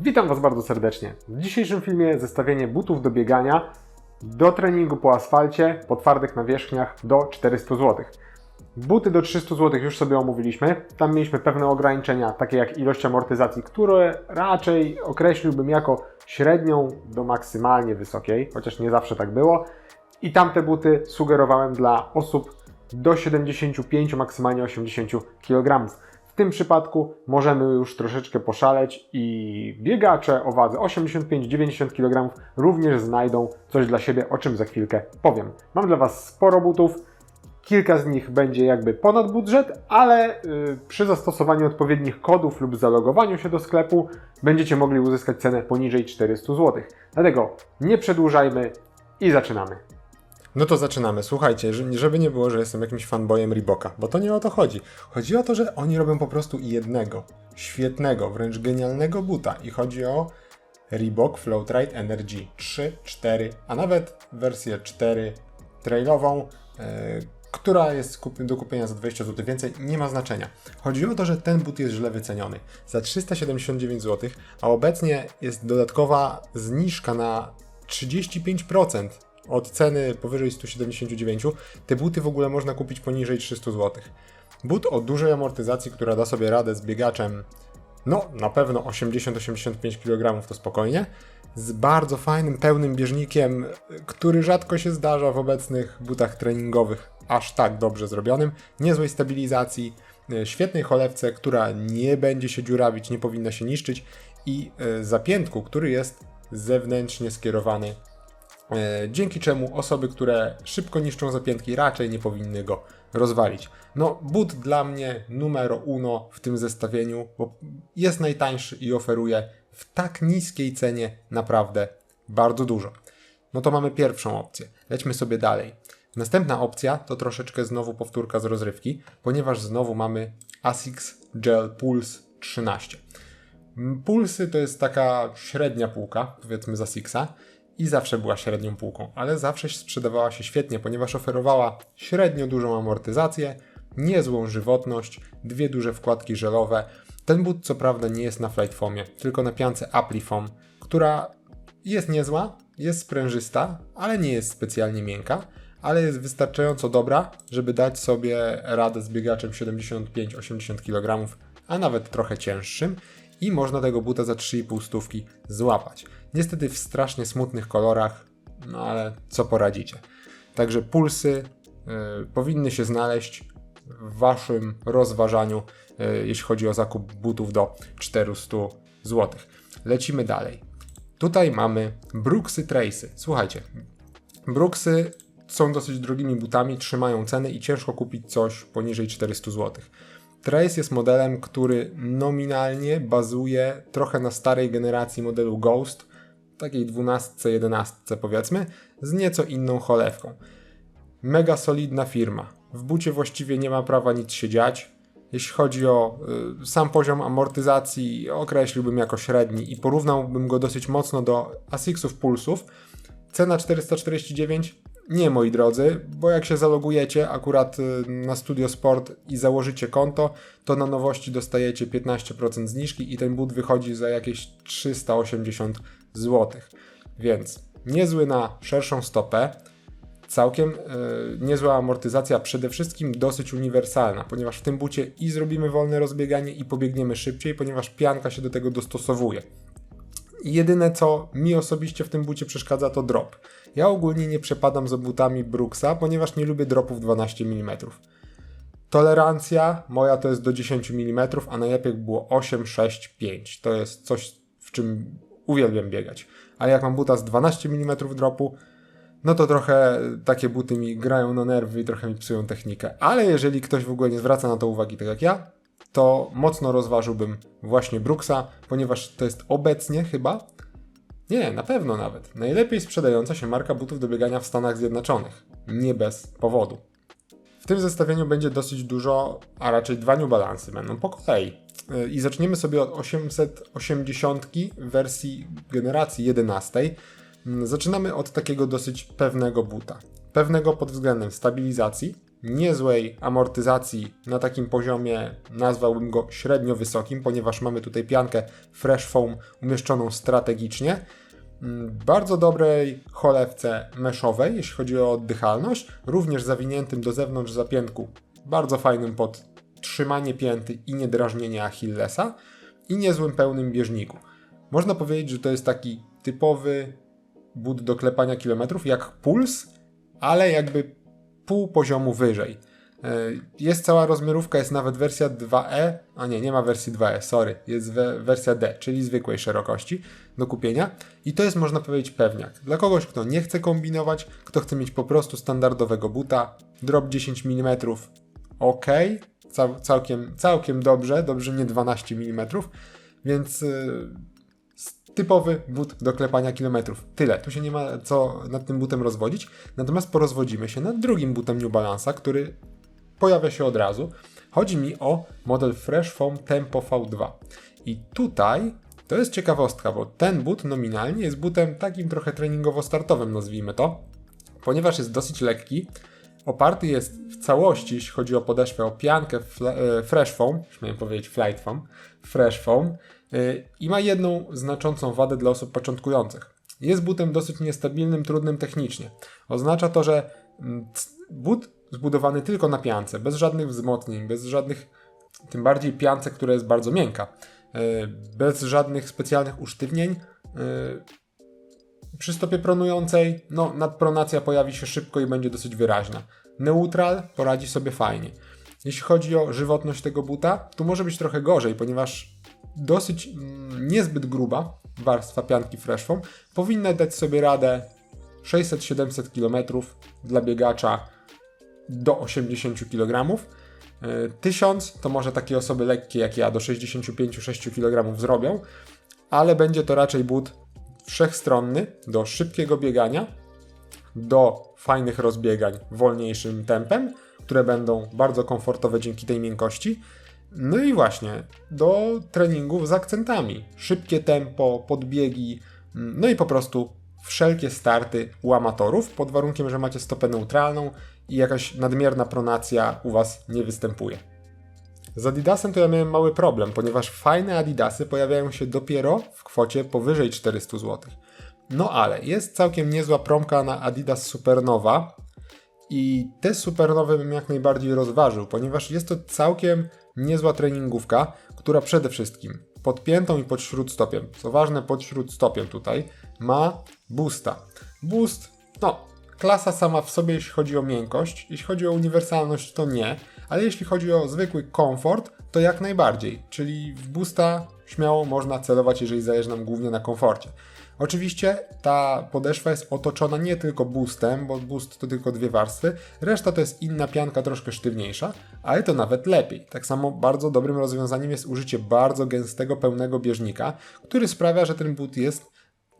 Witam Was bardzo serdecznie. W dzisiejszym filmie zestawienie butów do biegania do treningu po asfalcie po twardych nawierzchniach do 400 zł. Buty do 300 zł już sobie omówiliśmy. Tam mieliśmy pewne ograniczenia, takie jak ilość amortyzacji, które raczej określiłbym jako średnią do maksymalnie wysokiej, chociaż nie zawsze tak było. I tamte buty sugerowałem dla osób do 75, maksymalnie 80 kg. Tym przypadku możemy już troszeczkę poszaleć i biegacze o wadze 85-90 kg również znajdą coś dla siebie, o czym za chwilkę powiem. Mam dla Was sporo butów. Kilka z nich będzie jakby ponad budżet, ale y, przy zastosowaniu odpowiednich kodów lub zalogowaniu się do sklepu będziecie mogli uzyskać cenę poniżej 400 zł. Dlatego nie przedłużajmy i zaczynamy. No to zaczynamy. Słuchajcie, że- żeby nie było, że jestem jakimś fanboyem Reeboka, bo to nie o to chodzi. Chodzi o to, że oni robią po prostu jednego, świetnego, wręcz genialnego buta i chodzi o Reebok Floatride Energy 3, 4, a nawet wersję 4 trailową, e, która jest do kupienia za 20 zł więcej, nie ma znaczenia. Chodzi o to, że ten but jest źle wyceniony. Za 379 zł, a obecnie jest dodatkowa zniżka na 35% od ceny powyżej 179. Te buty w ogóle można kupić poniżej 300 zł. But o dużej amortyzacji, która da sobie radę z biegaczem, no na pewno 80-85 kg to spokojnie, z bardzo fajnym, pełnym bieżnikiem, który rzadko się zdarza w obecnych butach treningowych, aż tak dobrze zrobionym, niezłej stabilizacji, e, świetnej cholewce, która nie będzie się dziurawić, nie powinna się niszczyć i e, zapiętku, który jest zewnętrznie skierowany dzięki czemu osoby, które szybko niszczą zapiętki, raczej nie powinny go rozwalić. No, but dla mnie numero uno w tym zestawieniu, bo jest najtańszy i oferuje w tak niskiej cenie naprawdę bardzo dużo. No to mamy pierwszą opcję. Lećmy sobie dalej. Następna opcja to troszeczkę znowu powtórka z rozrywki, ponieważ znowu mamy Asics Gel Pulse 13. Mm, Pulsy to jest taka średnia półka, powiedzmy z Asixa, i zawsze była średnią półką, ale zawsze sprzedawała się świetnie, ponieważ oferowała średnio dużą amortyzację, niezłą żywotność, dwie duże wkładki żelowe. Ten but co prawda nie jest na flight foamie, tylko na piance Aplifoam, która jest niezła, jest sprężysta, ale nie jest specjalnie miękka, ale jest wystarczająco dobra, żeby dać sobie radę z biegaczem 75-80 kg, a nawet trochę cięższym i można tego buta za 3,5 stówki złapać. Niestety w strasznie smutnych kolorach, no ale co poradzicie. Także pulsy y, powinny się znaleźć w waszym rozważaniu, y, jeśli chodzi o zakup butów do 400 zł. Lecimy dalej. Tutaj mamy Brooksy Tracy. Słuchajcie, Brooksy są dosyć drogimi butami, trzymają ceny i ciężko kupić coś poniżej 400 zł. Trace jest modelem, który nominalnie bazuje trochę na starej generacji modelu Ghost, takiej 12, 11 powiedzmy, z nieco inną cholewką. Mega solidna firma. W bucie właściwie nie ma prawa nic się dziać. Jeśli chodzi o y, sam poziom amortyzacji, określiłbym jako średni i porównałbym go dosyć mocno do Asicsów Pulsów. Cena 449 nie, moi drodzy, bo jak się zalogujecie akurat y, na Studio Sport i założycie konto, to na nowości dostajecie 15% zniżki i ten but wychodzi za jakieś 380 zł. Więc niezły na szerszą stopę, całkiem y, niezła amortyzacja, przede wszystkim dosyć uniwersalna, ponieważ w tym bucie i zrobimy wolne rozbieganie i pobiegniemy szybciej, ponieważ pianka się do tego dostosowuje. Jedyne co mi osobiście w tym bucie przeszkadza to drop. Ja ogólnie nie przepadam za butami Brooksa, ponieważ nie lubię dropów 12 mm. Tolerancja moja to jest do 10 mm, a najlepiej by było 8, 6, 5. To jest coś, w czym uwielbiam biegać. Ale jak mam buta z 12 mm dropu, no to trochę takie buty mi grają na nerwy i trochę mi psują technikę. Ale jeżeli ktoś w ogóle nie zwraca na to uwagi tak jak ja, to mocno rozważyłbym właśnie Brooksa, ponieważ to jest obecnie chyba, nie, na pewno nawet, najlepiej sprzedająca się marka butów do biegania w Stanach Zjednoczonych. Nie bez powodu. W tym zestawieniu będzie dosyć dużo, a raczej dwa New będą po kolei. Yy, I zaczniemy sobie od 880 wersji generacji 11. Yy, Zaczynamy od takiego dosyć pewnego buta. Pewnego pod względem stabilizacji, niezłej amortyzacji na takim poziomie, nazwałbym go średnio wysokim, ponieważ mamy tutaj piankę Fresh Foam umieszczoną strategicznie. Mm, Bardzo dobrej cholewce meszowej, jeśli chodzi o oddychalność, również zawiniętym do zewnątrz zapiętku, bardzo fajnym pod trzymanie pięty i niedrażnienie Achillesa i niezłym pełnym bieżniku. Można powiedzieć, że to jest taki typowy but do klepania kilometrów, jak puls, ale jakby pół poziomu wyżej. E, Jest cała rozmiarówka, jest nawet wersja 2E, a nie, nie ma wersji 2E, sorry, jest we, wersja D, czyli zwykłej szerokości do kupienia i to jest można powiedzieć pewniak. Dla kogoś, kto nie chce kombinować, kto chce mieć po prostu standardowego buta, drop 10 mm, ok, cał, całkiem, całkiem dobrze, dobrze nie 12 mm, więc yy, typowy but do klepania kilometrów. Tyle. Tu się nie ma co nad tym butem rozwodzić. Natomiast porozwodzimy się nad drugim butem New Balance'a, który pojawia się od razu. Chodzi mi o model Fresh Foam Tempo V2. I tutaj to jest ciekawostka, bo ten but nominalnie jest butem takim trochę treningowo-startowym, nazwijmy to, ponieważ jest dosyć lekki. Oparty jest w całości, jeśli chodzi o podeszwę, o piankę e, Fresh Foam, już miałem powiedzieć Flight Foam, Fresh Foam y, i ma jedną znaczącą wadę dla osób początkujących. Jest butem dosyć niestabilnym, trudnym technicznie. Oznacza to, że mm, but zbudowany tylko na piance, bez żadnych wzmocnień, bez żadnych, tym bardziej piance, która jest bardzo miękka, y, bez żadnych specjalnych usztywnień, przy stopie pronującej, no nadpronacja pojawi się szybko i będzie dosyć wyraźna. Neutral poradzi sobie fajnie. Jeśli chodzi o żywotność tego buta, tu może być trochę gorzej, ponieważ dosyć mm, niezbyt gruba warstwa pianki Fresh powinna dać sobie radę 600-700 km dla biegacza do 80 kg. 1000 to może takie osoby lekkie jak ja do 65-6 kg zrobią, ale będzie to raczej but wszechstronny do szybkiego biegania, do fajnych rozbiegań wolniejszym tempem, które będą bardzo komfortowe dzięki tej miękkości. No i właśnie do treningów z akcentami. Szybkie tempo, podbiegi, mm, no i po prostu wszelkie starty u amatorów, pod warunkiem, że macie stopę neutralną i jakaś nadmierna pronacja u Was nie występuje. Z Adidasem to ja miałem mały problem, ponieważ fajne Adidasy pojawiają się dopiero w kwocie powyżej 400 zł. No ale jest całkiem niezła promka na Adidas Supernowa i te Supernowe bym jak najbardziej rozważył, ponieważ jest to całkiem niezła treningówka, która przede wszystkim pod piętą i pod śródstopiem, co ważne pod śródstopiem tutaj, ma boosta. Boost, no, klasa sama w sobie, jeśli chodzi o miękkość, jeśli chodzi o uniwersalność, to nie, ale jeśli chodzi o zwykły komfort, to jak najbardziej, czyli w boosta śmiało można celować, jeżeli zależy nam głównie na komforcie. Oczywiście ta podeszwa jest otoczona nie tylko boostem, bo boost to tylko dwie warstwy, reszta to jest inna pianka troszkę sztywniejsza, ale to nawet lepiej. Tak samo bardzo dobrym rozwiązaniem jest użycie bardzo gęstego, pełnego bieżnika, który sprawia, że ten but jest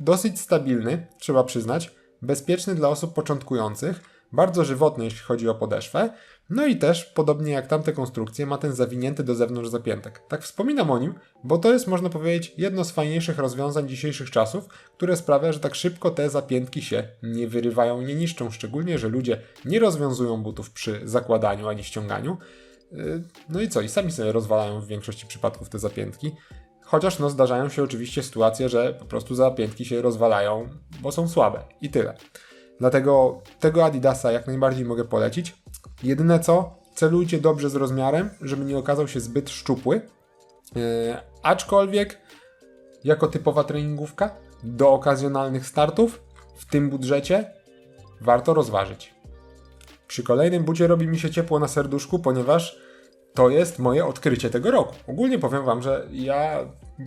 dosyć stabilny, trzeba przyznać, bezpieczny dla osób początkujących, bardzo żywotny jeśli chodzi o podeszwę, no i też, podobnie jak tamte konstrukcje, ma ten zawinięty do zewnątrz zapiętek. Tak wspominam o nim, bo to jest, można powiedzieć, jedno z fajniejszych rozwiązań dzisiejszych czasów, które sprawia, że tak szybko te zapiętki się nie wyrywają, nie niszczą, szczególnie, że ludzie nie rozwiązują butów przy zakładaniu ani ściąganiu. Yy, No i co, i sami sobie rozwalają w większości przypadków te zapiętki. Chociaż no zdarzają się oczywiście sytuacje, że po prostu zapiętki się rozwalają, bo są słabe i tyle. Dlatego tego Adidasa jak najbardziej mogę polecić. Jedyne co, celujcie dobrze z rozmiarem, żeby nie okazał się zbyt szczupły. Yy, aczkolwiek, jako typowa treningówka, do okazjonalnych startów w tym budżecie warto rozważyć. Przy kolejnym bucie robi mi się ciepło na serduszku, ponieważ to jest moje odkrycie tego roku. Ogólnie powiem Wam, że ja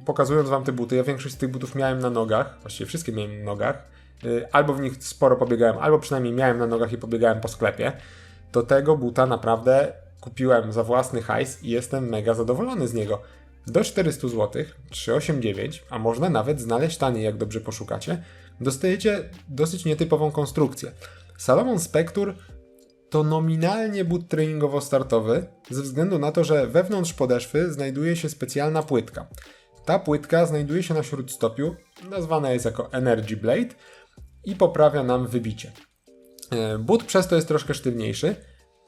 pokazując Wam te buty, ja większość z tych butów miałem na nogach, właściwie wszystkie miałem na nogach, yy, albo w nich sporo pobiegałem, albo przynajmniej miałem na nogach i pobiegałem po sklepie. Do tego buta naprawdę kupiłem za własny hajs i jestem mega zadowolony z niego. Do 400 zł, 389, a można nawet znaleźć taniej, jak dobrze poszukacie, dostajecie dosyć nietypową konstrukcję. Salomon Spectre to nominalnie but treningowo-startowy, ze względu na to, że wewnątrz podeszwy znajduje się specjalna płytka. Ta płytka znajduje się na śródstopiu, nazwana jest jako Energy Blade i poprawia nam wybicie. E, But przez to jest troszkę sztywniejszy,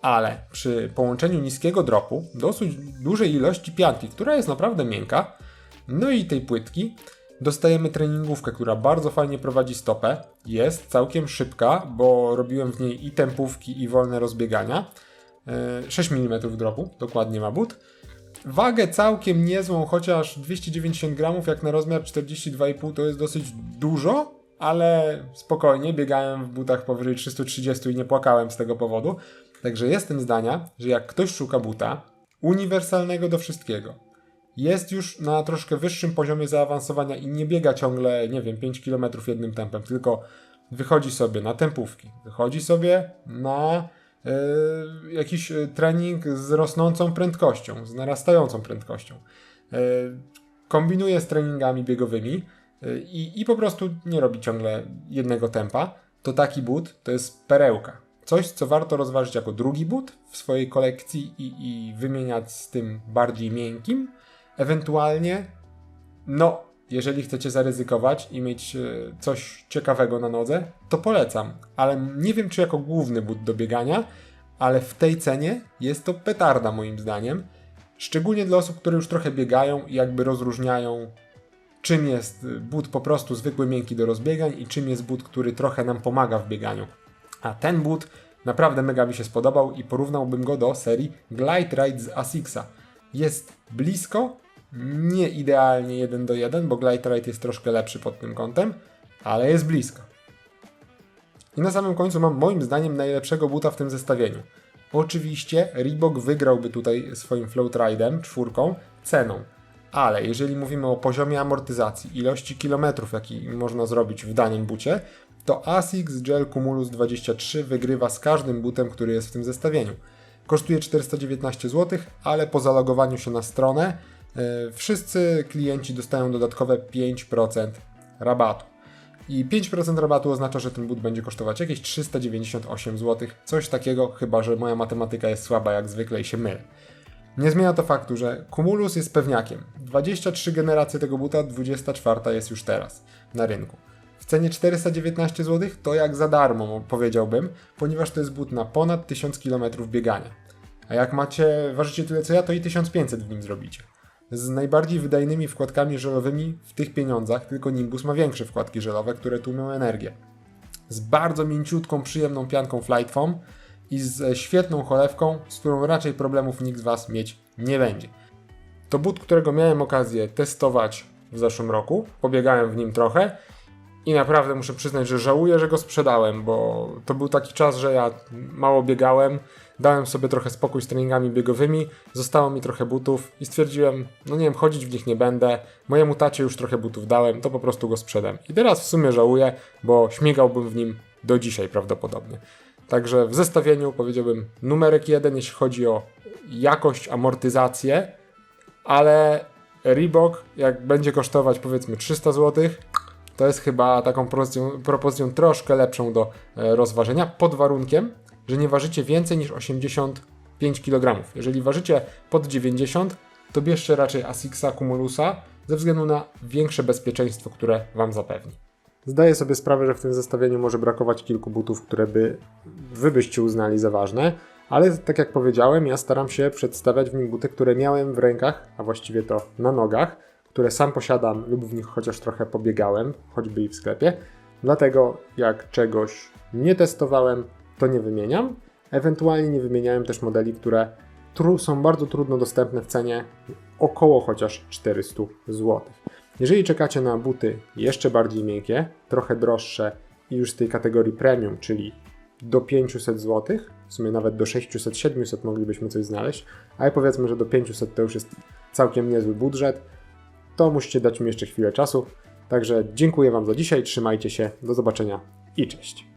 ale przy połączeniu niskiego dropu, dosyć dużej ilości pianki, która jest naprawdę miękka, no i tej płytki, dostajemy treningówkę, która bardzo fajnie prowadzi stopę. Jest całkiem szybka, bo robiłem w niej i tempówki, i wolne rozbiegania. E, 6 mm dropu, dokładnie ma but. Wagę całkiem niezłą, chociaż 290 gramów jak na rozmiar 42,5 to jest dosyć dużo, ale spokojnie, biegałem w butach powyżej 330 i nie płakałem z tego powodu. Także jestem zdania, że jak ktoś szuka buta uniwersalnego do wszystkiego, jest już na troszkę wyższym poziomie zaawansowania i nie biega ciągle, nie wiem, 5 km jednym tempem, tylko wychodzi sobie na tempówki, wychodzi sobie na e, jakiś e, trening z rosnącą prędkością, z narastającą prędkością. E, kombinuje z treningami biegowymi i, i po prostu nie robi ciągle jednego tempa, to taki but to jest perełka. Coś, co warto rozważyć jako drugi but w swojej kolekcji i, i wymieniać z tym bardziej miękkim. Ewentualnie, no, jeżeli chcecie zaryzykować i mieć e, coś ciekawego na nodze, to polecam. Ale nie wiem, czy jako główny but do biegania, ale w tej cenie jest to petarda moim zdaniem. Szczególnie dla osób, które już trochę biegają i jakby rozróżniają, czym jest but po prostu zwykły, miękki do rozbiegań i czym jest but, który trochę nam pomaga w bieganiu. A ten but naprawdę mega mi się spodobał i porównałbym go do serii Glide Ride z Asixa. Jest blisko, nie idealnie 1 do 1, bo Glide Ride jest troszkę lepszy pod tym kątem, ale jest blisko. I na samym końcu mam moim zdaniem najlepszego buta w tym zestawieniu. Oczywiście Reebok wygrałby tutaj swoim Float Ride'em, czwórką, ceną. Ale jeżeli mówimy o poziomie amortyzacji, ilości kilometrów, jaki można zrobić w danym bucie, to ASICS Gel Cumulus 23 wygrywa z każdym butem, który jest w tym zestawieniu. Kosztuje 419 zł, ale po zalogowaniu się na stronę wszyscy klienci dostają dodatkowe 5% rabatu. I 5% rabatu oznacza, że ten but będzie kosztować jakieś 398 zł. Coś takiego, chyba że moja matematyka jest słaba jak zwykle i się mylę. Nie zmienia to faktu, że Cumulus jest pewniakiem. 23 generacje tego buta, 24 jest już teraz na rynku. W cenie 419 zł to jak za darmo, powiedziałbym, ponieważ to jest but na ponad 1000 km biegania. A jak macie, ważycie tyle co ja, to i 1500 w nim zrobicie. Z najbardziej wydajnymi wkładkami żelowymi w tych pieniądzach, tylko Nimbus ma większe wkładki żelowe, które tłumią energię. Z bardzo mięciutką, przyjemną pianką Flight Foam i z świetną cholewką, z którą raczej problemów nikt z Was mieć nie będzie. To but, którego miałem okazję testować w zeszłym roku, pobiegałem w nim trochę i naprawdę muszę przyznać, że żałuję, że go sprzedałem, bo to był taki czas, że ja mało biegałem, dałem sobie trochę spokój z treningami biegowymi, zostało mi trochę butów i stwierdziłem, no nie wiem, chodzić w nich nie będę, mojemu tacie już trochę butów dałem, to po prostu go sprzedam. I teraz w sumie żałuję, bo śmigałbym w nim do dzisiaj prawdopodobnie. Także w zestawieniu powiedziałbym numerek jeden, jeśli chodzi o jakość, amortyzację, ale Reebok, jak będzie kosztować powiedzmy 300 zł, to jest chyba taką propozycją, propozycją troszkę lepszą do e, rozważenia, pod warunkiem, że nie ważycie więcej niż 85 kg. Jeżeli ważycie pod 90, to bierzcie raczej Asixa Cumulusa ze względu na większe bezpieczeństwo, które Wam zapewni. Zdaję sobie sprawę, że w tym zestawieniu może brakować kilku butów, które by Wy byście uznali za ważne, ale tak jak powiedziałem, ja staram się przedstawiać w nim buty, które miałem w rękach, a właściwie to na nogach, które sam posiadam lub w nich chociaż trochę pobiegałem, choćby i w sklepie. Dlatego jak czegoś nie testowałem, to nie wymieniam. Ewentualnie nie wymieniałem też modeli, które są bardzo trudno dostępne w cenie około chociaż 400 zł. Jeżeli czekacie na buty jeszcze bardziej miękkie, trochę droższe i już z tej kategorii premium, czyli do 500 zł, w sumie nawet do 600-700 moglibyśmy coś znaleźć, ale powiedzmy, że do 500 to już jest całkiem niezły budżet, to musicie dać mi jeszcze chwilę czasu. Także dziękuję Wam za dzisiaj, trzymajcie się, do zobaczenia i cześć.